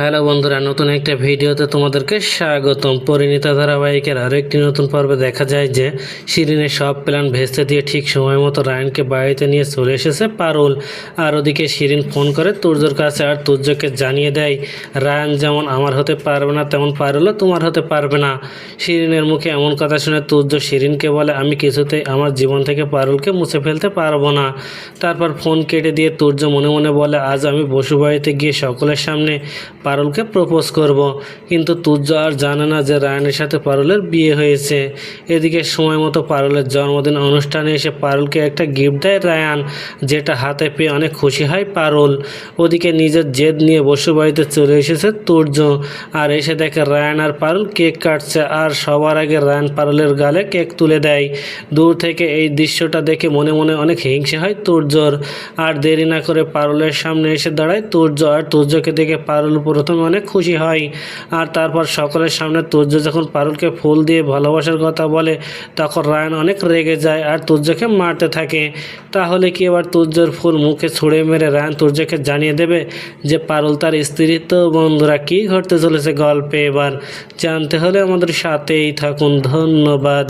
Hello বন্ধুরা, নতুন একটা ভিডিওতে তোমাদেরকে স্বাগতম। পরিণীতা ধারাবাহিকের আরও একটি নতুন পর্বে দেখা যায় যে, শিরিনের সব প্ল্যান ভেস্তে দিয়ে ঠিক সময় মতো রায়নকে বাড়িতে নিয়ে চলে এসেছে পারুল। আর ওদিকে শিরিন ফোন করে, তুর্যর কাছে আর তুর্যকে জানিয়ে দেয়, রায়ন যেমন আমার হতে পারবে না, তেমন পারুলও তোমার হতে পারবে না। শিরিনের মুখে এমন কথা শুনে তুর্য শিরিনকে বলে, আমি কিছুতেই আমার জীবন থেকে পারুলকে মুছে ফেলতে পারব না। তারপর ফোন কেটে দিয়ে তুর্য মনে মনে বলে, আজ আমি বসুবাড়িতে গিয়ে সকলের সামনে পারুলকে প্রপোজ করব। কিন্তু তুর্য আর জানে না যে রায়নের সাথে পারুলের বিয়ে হয়েছে। এদিকে সময় মতো পারুলের জন্মদিন অনুষ্ঠানে এসে পারুলকে একটা গিফট দেয় রায়ান, যেটা হাতে পেয়ে অনেক খুশি হয় পারুল। ওদিকে নিজের জেদ নিয়ে বসুবাড়িতে চলে এসেছে তুর্য। আর এসে দেখে রায়ান আর পারুল কেক কাটছে আর সবার আগে রায়ান পারুলের গালে কেক তুলে দেয়। দূর থেকে এই দৃশ্যটা দেখে মনে মনে অনেক হিংসে হয় তুর্যর। আর দেরি না করে পারুলের সামনে এসে দাঁড়ায় তুর্য। আর তুর্যকে দেখে পারুল প্রথমে অনেক খুশি হয়। আর তারপর সকলের সামনে তুর্য যখন পারুলকে ফুল দিয়ে ভালোবাসার কথা বলে, তখন রায়ন অনেক রেগে যায় আর তুর্যকে মারতে থাকে। তাহলে কি এবার তুর্যর ফুল মুখে ছুঁড়ে মেরে রায়ন তুর্যকে জানিয়ে দেবে যে পারুল তার স্ত্রী তো বন্ধুরা, কী ঘটতে চলেছে গল্পে এবার? জানতে হলে আমাদের সাথেই থাকুন। ধন্যবাদ।